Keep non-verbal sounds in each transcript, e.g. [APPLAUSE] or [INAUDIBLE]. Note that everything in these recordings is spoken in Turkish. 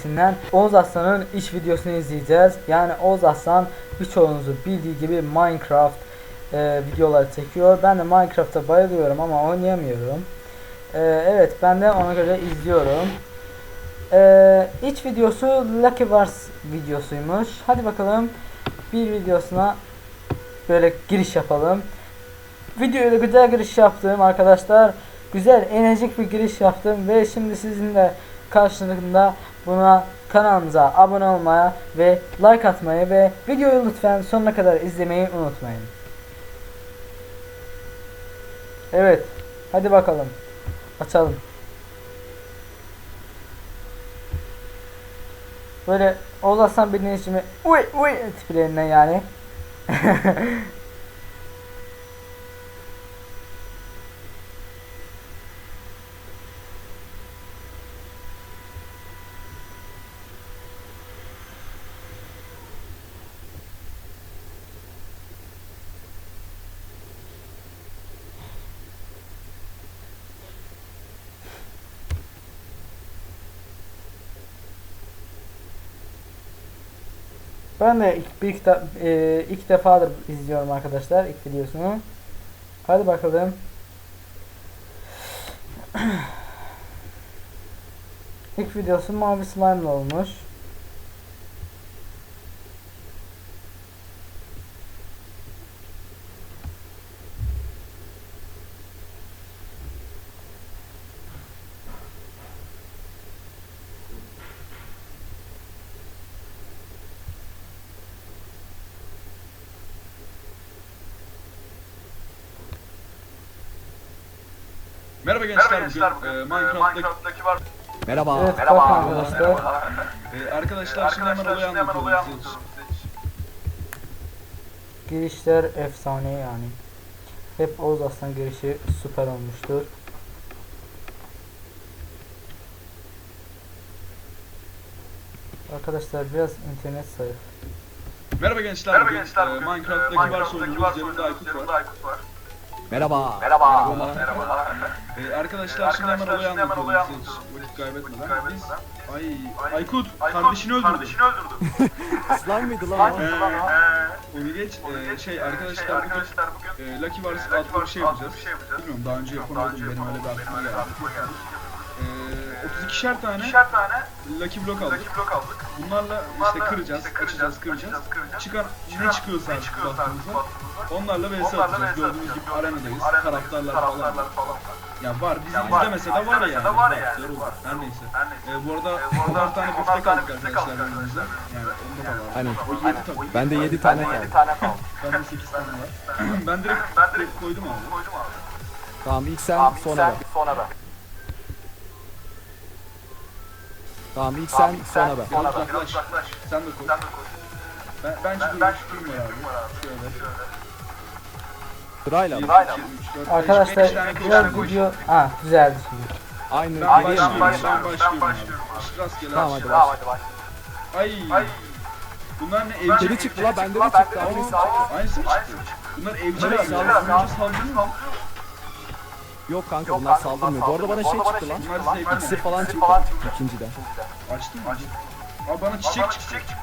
serisinden Oğuz Aslan'ın iş videosunu izleyeceğiz. Yani Oğuz Aslan birçoğunuzun bildiği gibi Minecraft e, videoları çekiyor. Ben de Minecraft'a bayılıyorum ama oynayamıyorum. E, evet ben de ona göre izliyorum. E, iç videosu Lucky Wars videosuymuş. Hadi bakalım bir videosuna böyle giriş yapalım. Videoya güzel giriş yaptım arkadaşlar. Güzel enerjik bir giriş yaptım ve şimdi sizinle karşılığında buna kanalımıza abone olmaya ve like atmayı ve videoyu lütfen sonuna kadar izlemeyi unutmayın. Evet. Hadi bakalım. Açalım. Böyle Oğuz Aslan bildiğin için mi? Uy uy tiplerinden yani. [LAUGHS] Ben de ilk, ilk, e, ilk defadır izliyorum arkadaşlar ilk videosunu. Hadi bakalım. [CLEARS THROAT] ilk videosu mavi slime olmuş. Merhaba gençler, Merhaba gençler bugün, bugün e, e, Minecraft'taki Minecraft'taki var. Merhaba. Evet Merhaba. arkadaşlar. e, arkadaşlar şimdi hemen Arkadaşlar olayı şimdi hemen olayı anlatıyorum size. Girişler efsane yani. Hep Oğuz Aslan girişi süper olmuştur. Arkadaşlar biraz internet zayıf. Merhaba gençler, Merhaba bugün, gençler e, bugün Minecraft'taki e, var Minecraft'taki var sorunumuz, yanımda Aykut var. Merhaba. Merhaba. Merhaba. Merhaba. E, arkadaşlar şimdi hemen Arkadaşlar olayı şimdi hemen olayı hiç vakit kaybetmeden. vakit Biz, kaybetmeden. ay, Ay, Aykut, Aykut, kardeşini öldürdü. Kardeşini öldürdü. [LAUGHS] Slime mıydı lan? Ee. Ee, Onu geç, e, şey e, arkadaşlar şey, bugün arkadaşlar bugün e, Lucky Wars adlı bir şey yapacağız. bir şey yapacağız. Bilmiyorum daha önce yapamadım, benim öyle bir aklıma geldi. E, 32'şer tane İkişer tane Lucky Block aldık. Lucky Block aldık. Bunlarla işte Bunlarla kıracağız, işte açacağız, kıracağız. açacağız, kıracağız. Çıkan ne çıkıyorsa artık baktığımızda onlarla vs atacağız. vs Gördüğünüz atacağız. gibi arenadayız. Arenadayız. Taraftarlar falan. Taraftarlar falan. Ya var bizi Ya var, izlemese de var yani. var Var, yani, var. Her neyse. Ee, bu arada Ee, bu arada 10 tane 10 biftek tane aldık arkadaşlar önümüzde. Yani onda da var. Aynen. O 7 tabii. Ben de 7 Ben tane de kaldı. 7 tane kaldı. [LAUGHS] Ben de 8 tane var. ben direkt, koydum abi. koydum abi. Tamam ilk sen sonra ben. Tamam ilk Tamam, sen sonra ben. Biraz uzaklaş. Biraz uzaklaş. Sen de koy. Sen de koy. Ben, ben Ben, şu ben var abi. Şöyle. Şöyle. Sırayla mı? 1, Sırayla 2, mı? 3, 4, 5, Arkadaşlar 5 tane biraz video ha düzeldi şimdi. Aynı. Ben başlıyorum. Ben başlıyorum. Rastgele Tamam, hadi Tamam hadi baş. Ay. Ay. Bunlar ne evcil? Kedi çıktı la bende de Lan çıktı. bende de Aynısı mı çıktı? mı? Bunlar evcil abi. önce saldırıyor mu? Yok kanka Yok bunlar kanka, saldırmıyor. Bu arada bana şey çıktı lan. Zevkli. İksir falan çıktı. İkinciden. Açtın mı? Abi bana Bana çiçek çıktı. çiçek çıktı.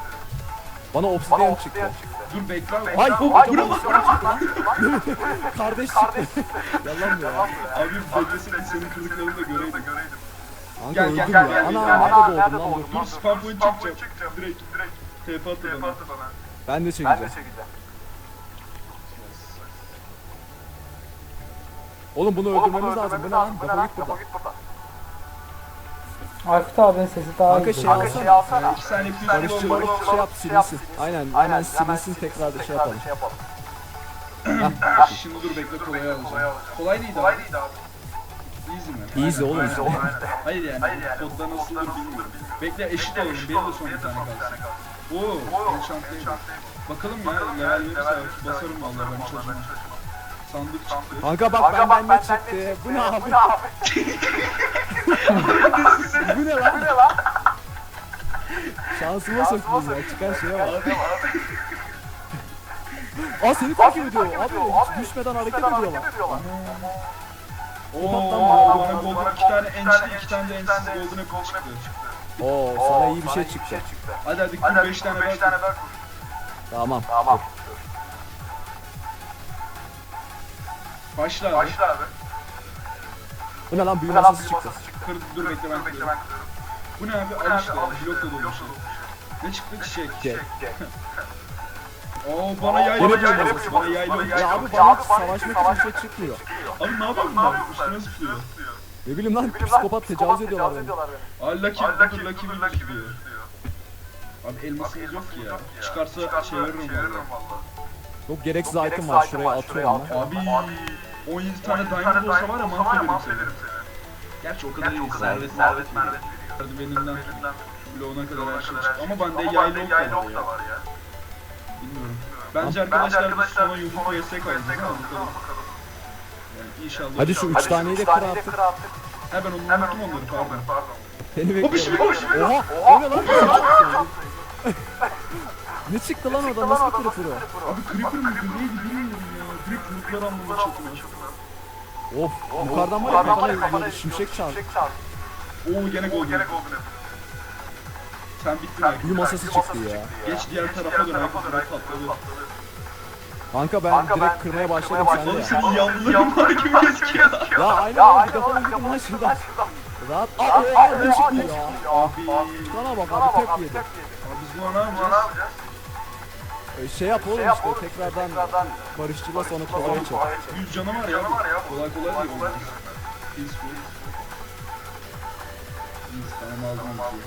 Bana Bana obsidian çıktı. Dur bekle abi. Ay bu bura bu- bak. Kardeş Kardeş çıktı. Yalan mı ya? Abi bekleseydin senin kırdıklarını da göreydim. Kanka Gel, gel, öldüm gel, ya. Ana nerede doğdum lan dur. Spam point çıkacağım. Direkt Direkt TP attı bana. bana. Ben de Ben de çekeceğim. Oğlum bunu Oğlum bunu öldürmemiz lazım. Bu ne lan? Bu ne Defol lan? git buradan. Defol git buradan. Aykut abinin sesi daha Kanka iyi. şey. Kanka alsana. şey alsana. 2 saniye plus Barışçı bomba. barışçı şey yap silinsin. Aynen hemen silinsin tekrar da şey yapalım. Şimdi dur bekle kolay alacağım. Kolay değildi Kolay abi. değildi abi. Easy mi? Easy oğlum işte. Aynen. Hayır yani. Hayır yani. Kodda Kodda nasıldır bilmiyorum. Bekle eşit olalım. Benim de son bir tane kalsın. Oo, enchantlaydı. Bakalım ya, level verirse basarım vallahi ben şaşırmam. Sandık çıktı. Kanka bak bak benden ne benden çıktı. ne Bu ne abi? Bu ne abi? Bu ne Bu lan? ne lan? Şansıma sokayım ya. Çıkan şeye bak. Abi, Aa seni takip ediyor. Abi ediyor. hiç Abi, düşmeden hareket ediyorlar. hareket ediyorlar? Oo, Bak lan, bana golden iki tane tane iki tane de de golden apple golden çıktı. Oo sana iyi bir şey çıktı. Hadi hadi Hadi kur hadi 5 tane 5 ver. tane ver. Tamam. Tamam. Başla abi. Başla abi. Bu ne lan büyü masası çıktı. masası çıktı. Kır, dur bekle ben Bekle kırıyorum. ben kırıyorum. Bu ne abi? Al abi? işte. Al işte. Blok da Blok dolmuş. Ne çıktı? Çiçek. Çek. Çek. Oo bana yaylı bir masası. Bana yaylı. Ya abi Ya bana bana savaşmak için şey çıkmıyor. Abi ne yapıyor bunlar? Üstüne zıplıyor. Ne bileyim lan psikopat tecavüz ediyorlar beni. Lucky, Abi dur Lucky Lucky zıplıyor. Abi elmasımız yok ki ya. Çıkarsa Çıkarsa çeviririm çeviririm valla. Çok gereksiz Çok item var şuraya atıyorum ben. Abi 17 tane diamond olsa var ya mahvederim seni. seni. Gerçi o kadar kadar Servet değil. servet mervet veriyor. Merdiveninden bloğuna kadar her şey çıktı. Ama bende yaylı ok da var ya. Bilmiyorum. Bence arkadaşlar biz sona vs ama kalacağız bakalım. Yani inşallah. Hadi şu inşallah. üç taneyi de kır. He ben onu Hemen unuttum onları pardon. pardon. Seni bekliyorum. işimi. Oha! O ne lan? Ne çıktı lan orada? Nasıl bir kırık Abi creeper mı? Neydi bilmiyorum ya. Direkt vuruklar almamı çatına. Of! Yukarıdan var ya Yukarıdan var ya kafana kafana şimşek çarptı. Oo gene gol gene apple. Sen bittin Büyü Aykut. masası çıktı ya. Geç diğer tarafa dön. Direkt patladı. Kanka ben Kanka ben direkt kırmaya başladım kırmaya sen de Oğlum ya. senin yanlıların var gibi gözüküyor. Ya aynen defa öyle, gidin lan şuradan. Rahat. Aa, Abi aa, ne çıktı ya? Abi. Sana bak abi abi yedi. Abi biz Buna ne yapacağız? Ee, Şey yap oğlum Şey yap işte oğlum, tekrardan tekrardan barışçıla sonra kolaya çek. kolaya çek. 100 canı var ya. Canı var ya. Kolay kolay Kolay değil. değil. Peaceful. Biz tamam aldım.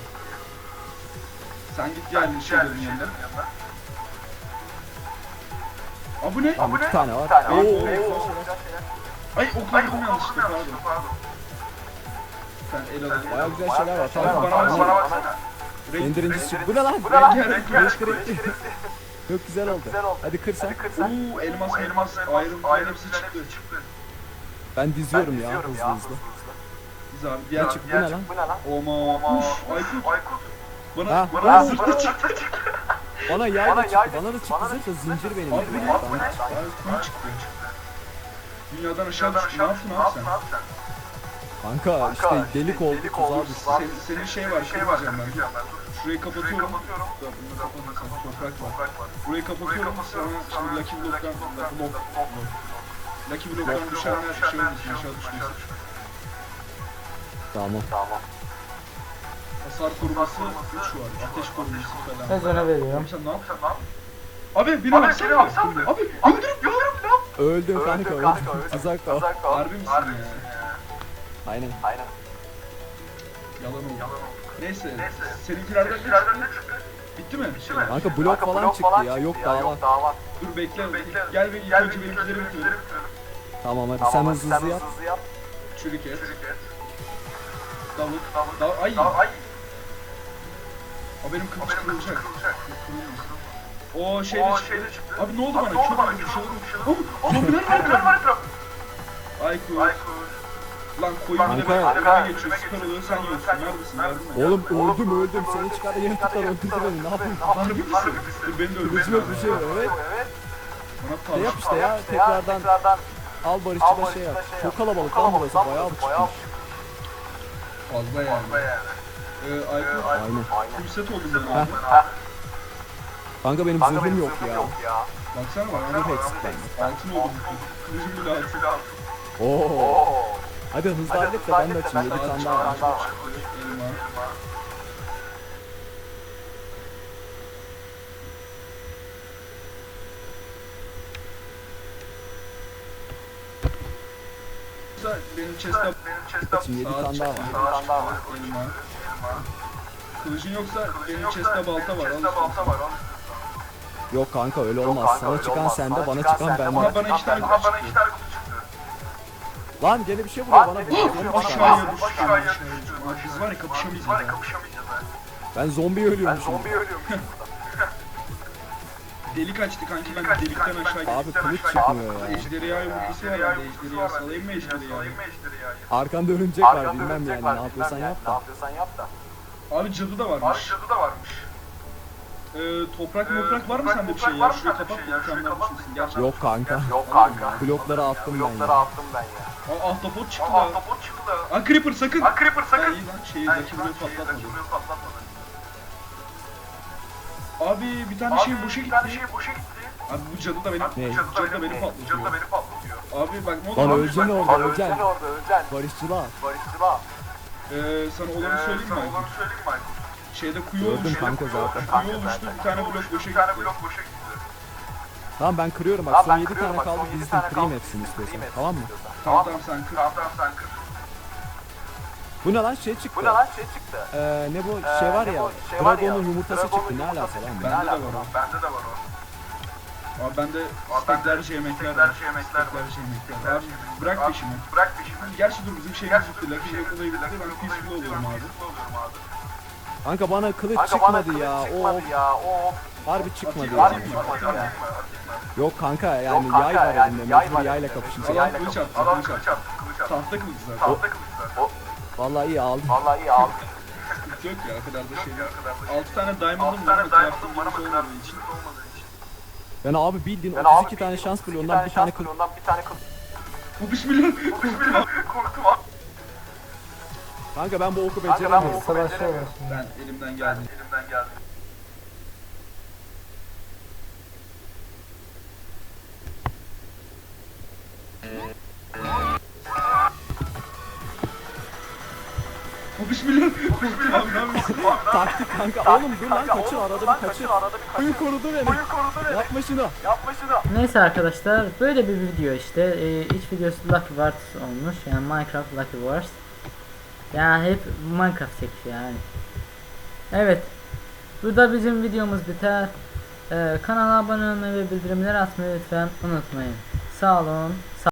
Sen git diğer şeylerin yanına. Aa bu ne? Tamam iki tane var. Bir tane var. Oo. Oo. Ay Ay okladım yanlışlıkla okudum pardon. Sen el al. Baya güzel şeyler var. Bana- Tamam. bana baksana. Çıktı. Bu ne lan? Bu ne lan? Renk- Çok güzel oldu. güzel oldu. Hadi kır sen. Hadi kır sen. Uuu elmas Elmas, elmas elmas, iron ayrım hepsi filan çıktı. hepsi çıktı. Ben diziyorum ya diziyorum hızlı hızlı. Biz abi diğer çıktı? Bu ne lan? Oma. Uf Aykut. Aykut. Bana Ha, bana Bana bana çıktı. çıktı. Bana yay da Bana çıktı. Bana da çıktı. çıktı Bana da zincir benim. Abi ne? Aykut çıktı. Dünyadan aşağı düştü. Ne aşağı yaptın Ne abi sen? Kanka Kanka, işte delik oldu delik tuzağa oldu, düştü. Senin, senin şey var, şey şey var. var ben. Şurayı kapatıyorum. bunu kapatmasam toprak var. Burayı kapatıyorum. Sonra şimdi Lucky Block'tan, Block, Lucky Block'tan düşenler şey olmasın, aşağı düşmesin. Tamam. Tamam. Hasar koruması 3 var. Ateş koruması falan. Sezona veriyorum. Abi sen ne yaptın? Yaptın? Abi beni Abi seni? Abi Öldürüp öldürüp yaptın? Öldüm kanka Öldüm öldüm. kanka, öldüm. Tuzak da o. Uzak kal. Harbi misin ya? Ya? Aynen. Aynen. yalan oldu. Yalan oldu. Neyse. Neyse. Seninkilerden ne çıktı? çıktı? Bitti mi? Bitti mi? Kanka blok Kanka, falan çıktı ya. Yok daha var. Yok daha var. Dur bekle. Bekle. Gel ve ilk Gel önce benimkileri bitirelim. Tamam hadi Tamam, sen hızlı hızlı yap. hızlı yap. Çürük et. Çürük et. Davut. Davut. Dav ay. Daha ay. O benim O kılıç kırılacak. O şeyde O çıktı. şeyde çıktı. Abi ne oldu Abi bana? ne oldu Çok bana? oldu bir şey oldu. Bir şey oldu. Zombiler var etrafta? Aykut. Aykut. Lan koyun Kanka. benim önüme geçiyor. Süper oluyor sen yiyorsun. Neredesin? Yardım et. Oğlum öldüm öldüm. Seni çıkar yeni tutar öldürdü beni. Ne yapayım? Harbi misin? Dur beni de bir şey yok. Evet. Bana Ne yap işte ya. Tekrardan tekrardan al al barışçıda şey yap. şey Çok kalabalık lan burası. Bayağı bir çıkmış. Fazla yani. Ee, Aykut. Aynen. Aynen. Kurset oldum ben abi. Kanka benim zırhım yok ya. Ya. Baksana bana. Zırh eksik bende. Altın oldum. Kılıcım bile altın. Oo. Oo. Hadi hızlı hallet de ben de açayım. Bir tane daha var. Elma. Benim chest'e Benim chest'e Açayım 7 tane daha var. bir tane daha var. elma. Kılıcın yoksa benim Yoksa chest'te balta var. Yok kanka öyle olmaz. Sana çıkan sende, bana çıkan bende. Bana iki tane Ama Lan gene bir şey vuruyor bana. Şey şey Aşağıya düştüm. Aşağıya düştüm. Abi Biz var ya kapışamayız. Biz var ya ya. kapışamayacağız. Ben zombi Ben ölüyorum şimdi. zombi ölüyorum. Delik açtı kanki ben delikten ben aşağı Abi kılıç Abi, çıkmıyor ya. Ejderha yumurtası var Ejderha salayım mı ejderhayı? Ejderhayı? Arkanda örümcek var bilmem yani ne yapıyorsan yap Ne da. yapıyorsan yap da. Abi cadı da Abi varmış. cadı da varmış. Ee, toprak moprak var mı sende bir şey ya? Şurayı kapat da mükemmel düşürsün. Gerçekten. Yok kanka. Yok kanka. Blokları attım ben Blokları ya. attım ben ya. Aa ahtapot çıktı Aa, lan. ahtapot çıktı. Aa creeper sakın. Aa creeper Ha, sakın. iyi lan şeyi Ha, Lucky lan şeyi patlatmadı. Lucky Block patlatmadı. Abi bir tane şey boşa bir tane gitti. şey boşa gitti. Abi bu cadı da beni, Ne? Cadı da beni Cadı da patlatıyor. beni patlatıyor. Abi bak ne Lan oldu? Abi, öleceksin orada Abi öleceksin. öleceksin orada öleceksin. Barışçılar. Barışçılar. Ee, sana olanı söyleyeyim Sana mi? olanı söyleyeyim mi Aykut? Şeyde kuyu Gördüm kanka zaten. Kuyu olmuştu bir tane blok boşa Bir tane gitti. blok boşa gitti. Tamam ben kırıyorum bak son ben 7 kırıyorum, tane bak, kaldı son yedi dizdim tane kırayım kaldı, hepsini istiyorsan. kırayım Tamam mı? hepsini Tamam istiyorsan. tamam sen kır. Tamam tamam sen kır. Bu ne lan şey çıktı. Bu ne lan şey çıktı. Ee, ne bu Ee, şey var ne ya. bu şey var ya, Dragon'un yumurtası Dragon'un çıktı. Ne yumurtası alaka lan? çıktı. Bende Ne de alaka var o. lan? Bende de var o. Abi bende Abi bende steklerce yemekler var. yemekler var. Steklerce yemekler var. Steklerce Abi yemekler bırak var. peşimi. Bırak peşimi. Gerçi dur bizim şeyimiz Gerçi bitti. şey Block olayı bitti. Ben peaceful oluyorum abi. Kanka bana kılıç Kanka bana çıkmadı kılıç ya. çıkmadı O ya. O harbi çıkmadı ya. Harbi atayım. çıkmadı ya. Yok kanka yani Yok kanka, yay var yani elimde. yay Mecbur var yayla elimde, mecbur sana. Adam kılıç attı. Adam Kılıç kılıç attı. attı. Kılıç attı. Tahta kılıç zaten. Tahta kılıç zaten. Vallahi iyi aldım. Vallahi iyi aldım. Sıkıntı yok ya o kadar da şey Ya, yok. o kadar da şey. 6 tane diamond'ım Altı var tane ama diamond'ım var ama crafting'imiz olmadığı için. crafting'imiz olmadığı için. Ben abi bildiğin Ben 32 abi tane bildiğin şans 32 bloğundan bir tane şans kılıç. bloğundan bir tane kılıç. Bu bismillah. Bismillah. Kanka ben bu oku Kanka ben bu oku beceremiyorum. Ben elimden Ben geldi. elimden geldi. Yapıyorsun? [LAUGHS] Taktik kanka. Oğlum dur lan kaçır arada bir kaçır. Arada bir Kuyu kaçır. korudu beni. Korudu beni. Yapma şunu. Yapma şunu. Neyse arkadaşlar böyle bir video işte ee, ilk videosu Lucky Wars olmuş yani Minecraft Lucky Wars yani hep Minecraft çekiyor yani. Evet. Burada bizim videomuz biter. Ee, kanala abone olmayı ve bildirimleri atmayı lütfen unutmayın. Sağ olun sağ